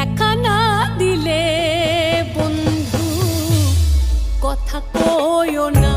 দেখা না দিলে বন্ধু কথা কইও না।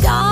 dog.